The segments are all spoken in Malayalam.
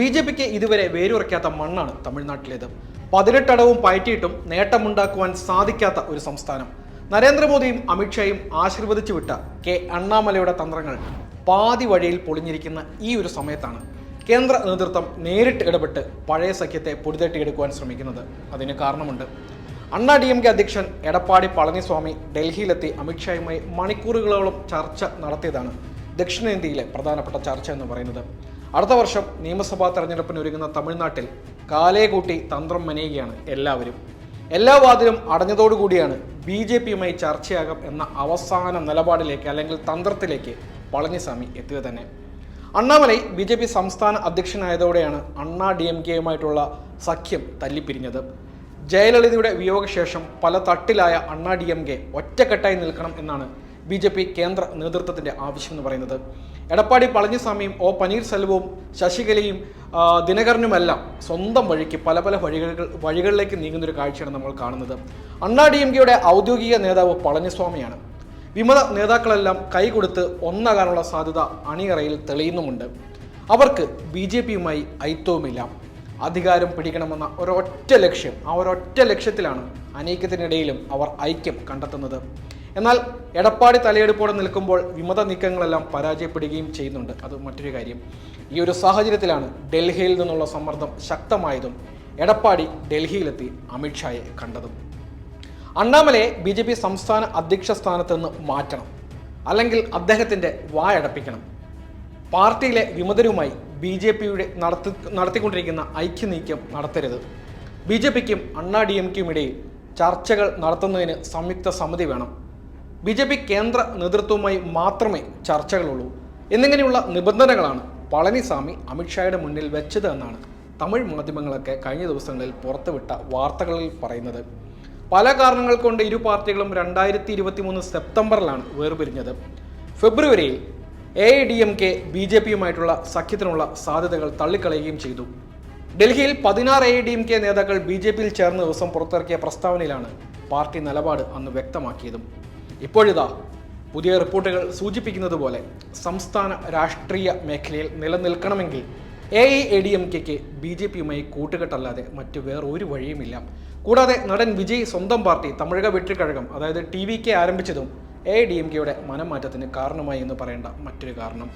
ബി ജെ പിക്ക് ഇതുവരെ വേരുറയ്ക്കാത്ത മണ്ണാണ് തമിഴ്നാട്ടിലേത്. പതിനെട്ടടവും പയറ്റിയിട്ടും നേട്ടമുണ്ടാക്കുവാൻ സാധിക്കാത്ത ഒരു സംസ്ഥാനം. നരേന്ദ്രമോദിയും അമിത്ഷായും ആശീർവദിച്ചു വിട്ട കെ അണ്ണാമലയുടെ തന്ത്രങ്ങൾ പാതി വഴിയിൽ പൊളിഞ്ഞിരിക്കുന്ന ഈ ഒരു സമയത്താണ് കേന്ദ്ര നേതൃത്വം നേരിട്ട് ഇടപെട്ട് പഴയ സഖ്യത്തെ പൊടിതട്ടിയെടുക്കുവാൻ ശ്രമിക്കുന്നത്. അതിന് കാരണമുണ്ട്. അണ്ണാ ഡി എം കെ അധ്യക്ഷൻ എടപ്പാടി പളനിസ്വാമി ഡൽഹിയിലെത്തി അമിത്ഷായുമായി മണിക്കൂറുകളോളം ചർച്ച നടത്തിയതാണ് ദക്ഷിണേന്ത്യയിലെ പ്രധാനപ്പെട്ട ചർച്ച എന്ന് പറയുന്നത്. അടുത്ത വർഷം നിയമസഭാ തെരഞ്ഞെടുപ്പിന് ഒരുങ്ങുന്ന തമിഴ്നാട്ടിൽ കാലേ കൂട്ടി തന്ത്രം മെനയുകയാണ് എല്ലാവരും. എല്ലാ വാതിലും അടഞ്ഞതോടുകൂടിയാണ് ബി ജെ പിയുമായി ചർച്ചയാകും എന്ന അവസാന നിലപാടിലേക്ക് അല്ലെങ്കിൽ തന്ത്രത്തിലേക്ക് പളനിസ്വാമി എത്തിയത് തന്നെ. അണ്ണാമലൈ ബി ജെ പി സംസ്ഥാന അധ്യക്ഷനായതോടെയാണ് അണ്ണാ ഡി എം കെയുമായിട്ടുള്ള സഖ്യം തല്ലിപ്പിരിഞ്ഞത്. ജയലളിതയുടെ വിയോഗശേഷം പല തട്ടിലായ അണ്ണാ ഡി എം കെ ഒറ്റക്കെട്ടായി നിൽക്കണം എന്നാണ് ബി ജെ പി കേന്ദ്ര നേതൃത്വത്തിന്റെ ആവശ്യം എന്ന് പറയുന്നത്. എടപ്പാടി പളനിസ്വാമിയും ഒ പനീർസെൽവവും ശശികലയും ദിനകരനുമെല്ലാം സ്വന്തം വഴിക്ക് പല പല വഴികൾ വഴികളിലേക്ക് നീങ്ങുന്നൊരു കാഴ്ചയാണ് നമ്മൾ കാണുന്നത്. അണ്ണാ ഡി എം കെയുടെ ഔദ്യോഗിക നേതാവ് പളനിസ്വാമിയാണ്. വിമത നേതാക്കളെല്ലാം കൈകൊടുത്ത് ഒന്നാകാനുള്ള സാധ്യത അണിയറയിൽ തെളിയുന്നുമുണ്ട്. അവർക്ക് ബി ജെ പിയുമായി ഐത്യവുമില്ല അധികാരം പിടിക്കണമെന്ന ഒരൊറ്റ ലക്ഷ്യം ആ ഒരൊറ്റ ലക്ഷ്യത്തിലാണ് അനൈക്യത്തിനിടയിലും അവർ ഐക്യം കണ്ടെത്തുന്നത്. എന്നാൽ എടപ്പാടി തലയെടുപ്പോടെ നിൽക്കുമ്പോൾ വിമത നീക്കങ്ങളെല്ലാം പരാജയപ്പെടുകയും ചെയ്യുന്നുണ്ട്. അത് മറ്റൊരു കാര്യം. ഈ ഒരു സാഹചര്യത്തിലാണ് ഡൽഹിയിൽ നിന്നുള്ള സമ്മർദ്ദം ശക്തമായതും എടപ്പാടി ഡൽഹിയിലെത്തി അമിത്ഷായെ കണ്ടതും. അണ്ണാമലയെ ബി ജെ പി സംസ്ഥാന അധ്യക്ഷ സ്ഥാനത്ത് നിന്ന് മാറ്റണം. അല്ലെങ്കിൽ അദ്ദേഹത്തിന്റെ വായടപ്പിക്കണം പാർട്ടിയിലെ വിമതരുമായി ബി ജെ പിയുടെ നടത്തി നടത്തിക്കൊണ്ടിരിക്കുന്ന ഐക്യനീക്കം നടത്തരുത്. ബി ജെ പിക്കും അണ്ണാ ഡി എം ഇടയിൽ ചർച്ചകൾ നടത്തുന്നതിന് സംയുക്ത സമിതി വേണം. ബി ജെ പി കേന്ദ്ര നേതൃത്വവുമായി മാത്രമേ ചർച്ചകളുള്ളൂ. എന്നിങ്ങനെയുള്ള നിബന്ധനകളാണ് പളനിസ്വാമി അമിത്ഷായുടെ മുന്നിൽ വെച്ചത് എന്നാണ് തമിഴ് മാധ്യമങ്ങളൊക്കെ കഴിഞ്ഞ ദിവസങ്ങളിൽ പുറത്തുവിട്ട വാർത്തകളിൽ പറയുന്നത്. പല കാരണങ്ങൾ കൊണ്ട് ഇരു പാർട്ടികളും രണ്ടായിരത്തി ഇരുപത്തി മൂന്ന് സെപ്റ്റംബറിലാണ് വേർപിരിഞ്ഞത്. ഫെബ്രുവരിയിൽ A I D M K B J പിയുമായിട്ടുള്ള സഖ്യത്തിനുള്ള സാധ്യതകൾ തള്ളിക്കളയുകയും ചെയ്തു. ഡൽഹിയിൽ പതിനാറ് എ ഡി എം കെ നേതാക്കൾ ബി ജെ പിയിൽ ചേർന്ന ദിവസം പുറത്തിറക്കിയ പ്രസ്താവനയിലാണ് പാർട്ടി നിലപാട് അന്ന് വ്യക്തമാക്കിയതും. ഇപ്പോഴിതാ പുതിയ റിപ്പോർട്ടുകൾ സൂചിപ്പിക്കുന്നത് പോലെ സംസ്ഥാന രാഷ്ട്രീയ മേഖലയിൽ നിലനിൽക്കണമെങ്കിൽ A I A D M കെക്ക് B J പിയുമായി കൂട്ടുകെട്ടല്ലാതെ മറ്റു വേറൊരു വഴിയുമില്ല. കൂടാതെ നടൻ വിജയ് സ്വന്തം പാർട്ടി തമിഴക വെട്ടിക്കഴകം അതായത് ടി വി കെ ആരംഭിച്ചതും എ ഡി എം കെയുടെ മനംമാറ്റത്തിന് കാരണമായി എന്ന് പറയേണ്ട മറ്റൊരു കാരണം.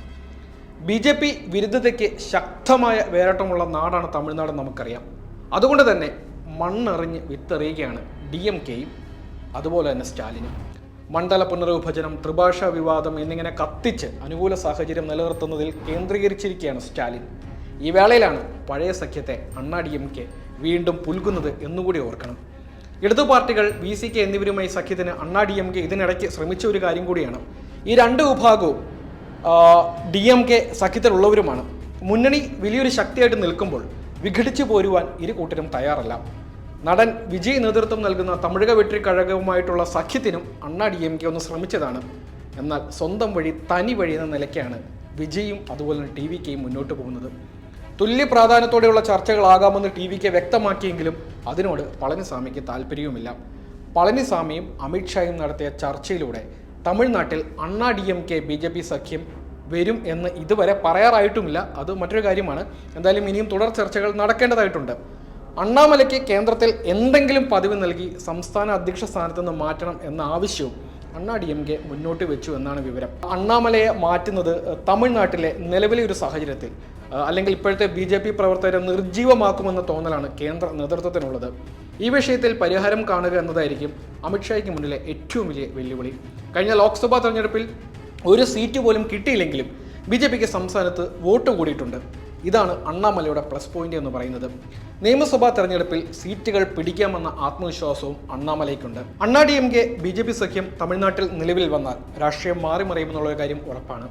ബി ജെ പി വിരുദ്ധതയ്ക്ക് ശക്തമായ വേരട്ടമുള്ള നാടാണ് തമിഴ്നാട് നമുക്കറിയാം. അതുകൊണ്ട് തന്നെ മണ്ണെറിഞ്ഞ് വിത്തെറിയുകയാണ് ഡി എം കെയും അതുപോലെ തന്നെ സ്റ്റാലിനും. മണ്ഡല പുനർവിഭജനം ത്രിഭാഷാ വിവാദം എന്നിങ്ങനെ കത്തിച്ച് അനുകൂല സാഹചര്യം നിലനിർത്തുന്നതിൽ കേന്ദ്രീകരിച്ചിരിക്കുകയാണ് സ്റ്റാലിൻ. ഈ വേളയിലാണ് പഴയ സഖ്യത്തെ അണ്ണാ ഡി എം കെ വീണ്ടും പുൽകുന്നത് എന്നുകൂടി ഓർക്കണം. ഇടതു പാർട്ടികൾ വി സി കെ എന്നിവരുമായി സഖ്യത്തിന് അണ്ണാ ഡി എം കെ ഇതിനിടയ്ക്ക് ശ്രമിച്ച ഒരു കാര്യം കൂടിയാണ്. ഈ രണ്ട് വിഭാഗവും ഡി എം കെ സഖ്യത്തിലുള്ളവരുമാണ്. മുന്നണി വലിയൊരു ശക്തിയായിട്ട് നിൽക്കുമ്പോൾ വിഘടിച്ചു പോരുവാൻ ഇരു കൂട്ടരും തയ്യാറല്ല. നടൻ വിജയ് നേതൃത്വം നൽകുന്ന തമിഴക വെട്രി കഴകവുമായിട്ടുള്ള സഖ്യത്തിനും അണ്ണാ ഡി എം കെ ഒന്ന് ശ്രമിച്ചതാണ്. എന്നാൽ സ്വന്തം വഴി തനി വഴി എന്ന നിലയ്ക്കാണ് വിജയും അതുപോലെ തന്നെ ടി വി കെയും മുന്നോട്ട് പോകുന്നത്. തുല്യ പ്രാധാന്യത്തോടെയുള്ള ചർച്ചകളാകാമെന്ന് ടി വി കെ വ്യക്തമാക്കിയെങ്കിലും അതിനോട് പളനിസ്വാമിക്ക് താല്പര്യവുമില്ല. പളനിസ്വാമിയും അമിത്ഷായും നടത്തിയ ചർച്ചയിലൂടെ തമിഴ്നാട്ടിൽ Anna D M K B J P സഖ്യം വരും എന്ന് ഇതുവരെ പറയാറായിട്ടുമില്ല. അത് മറ്റൊരു കാര്യമാണ്. എന്തായാലും ഇനിയും തുടർ ചർച്ചകൾ നടക്കേണ്ടതായിട്ടുണ്ട്. അണ്ണാമലയ്ക്ക് കേന്ദ്രത്തിൽ എന്തെങ്കിലും പദവി നൽകി സംസ്ഥാന അധ്യക്ഷ സ്ഥാനത്ത് നിന്ന് മാറ്റണം എന്ന ആവശ്യവും അണ്ണാ ഡി എം കെ മുന്നോട്ട് വെച്ചു എന്നാണ് വിവരം. അണ്ണാമലയെ മാറ്റുന്നത് തമിഴ്നാട്ടിലെ നിലവിലെ ഒരു സാഹചര്യത്തിൽ അല്ലെങ്കിൽ ഇപ്പോഴത്തെ ബി ജെ പി പ്രവർത്തകരെ നിർജീവമാക്കുമെന്ന തോന്നലാണ് കേന്ദ്ര നേതൃത്വത്തിനുള്ളത്. ഈ വിഷയത്തിൽ പരിഹാരം കാണുക എന്നതായിരിക്കും അമിത്ഷായ്ക്ക് മുന്നിലെ ഏറ്റവും വലിയ വെല്ലുവിളി. കഴിഞ്ഞ ലോക്സഭാ തെരഞ്ഞെടുപ്പിൽ ഒരു സീറ്റ് പോലും കിട്ടിയില്ലെങ്കിലും ബി ജെ പിക്ക് സംസ്ഥാനത്ത് വോട്ട് കൂടിയിട്ടുണ്ട്. ഇതാണ് അണ്ണാമലയുടെ പ്ലസ് പോയിന്റ് എന്ന് പറയുന്നത്. നിയമസഭാ തെരഞ്ഞെടുപ്പിൽ സീറ്റുകൾ പിടിക്കാമെന്ന ആത്മവിശ്വാസവും അണ്ണാമലയ്ക്കുണ്ട്. Anna D M K B J P സഖ്യം തമിഴ്നാട്ടിൽ നിലവിൽ വന്നാൽ രാഷ്ട്രീയം മാറി മറിയുമെന്നുള്ള കാര്യം ഉറപ്പാണ്.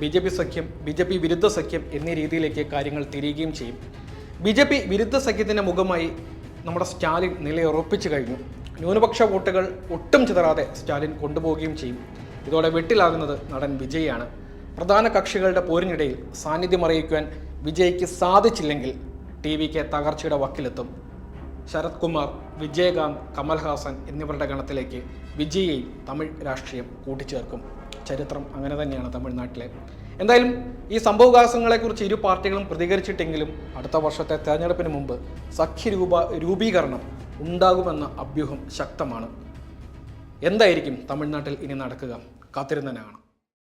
ബി ജെ പി സഖ്യം ബി ജെ പി വിരുദ്ധ സഖ്യം എന്നീ രീതിയിലേക്ക് കാര്യങ്ങൾ തിരിയുകയും ചെയ്യും. ബി ജെ പി വിരുദ്ധ സഖ്യത്തിന്റെ മുഖമായി നമ്മുടെ സ്റ്റാലിൻ നിലയുറപ്പിച്ചു കഴിഞ്ഞു. ന്യൂനപക്ഷ വോട്ടുകൾ ഒട്ടും ചിതറാതെ സ്റ്റാലിൻ കൊണ്ടുപോവുകയും ചെയ്യും. ഇതോടെ വെട്ടിലാകുന്നത് നടൻ വിജയാണ്. പ്രധാന കക്ഷികളുടെ പോരിനിടയിൽ സാന്നിധ്യം അറിയിക്കുവാൻ വിജയ്ക്ക് സാധിച്ചില്ലെങ്കിൽ ടി വിക്ക് തകർച്ചയുടെ വക്കിലെത്തും. ശരത് കുമാർ വിജയകാന്ത് കമൽഹാസൻ എന്നിവരുടെ ഗണത്തിലേക്ക് വിജയെയും തമിഴ് രാഷ്ട്രീയം കൂട്ടിച്ചേർക്കും. ചരിത്രം അങ്ങനെ തന്നെയാണ് തമിഴ്നാട്ടിലെ. എന്തായാലും ഈ സംഭവവികാസങ്ങളെക്കുറിച്ച് ഇരു പാർട്ടികളും പ്രതികരിച്ചിട്ടെങ്കിലും അടുത്ത വർഷത്തെ തെരഞ്ഞെടുപ്പിന് മുമ്പ് സഖ്യരൂപ രൂപീകരണം ഉണ്ടാകുമെന്ന അഭ്യൂഹം ശക്തമാണ്. എന്തായിരിക്കും തമിഴ്നാട്ടിൽ ഇനി നടക്കുക? കാത്തിരുന്ന് തന്നെ കാണാം.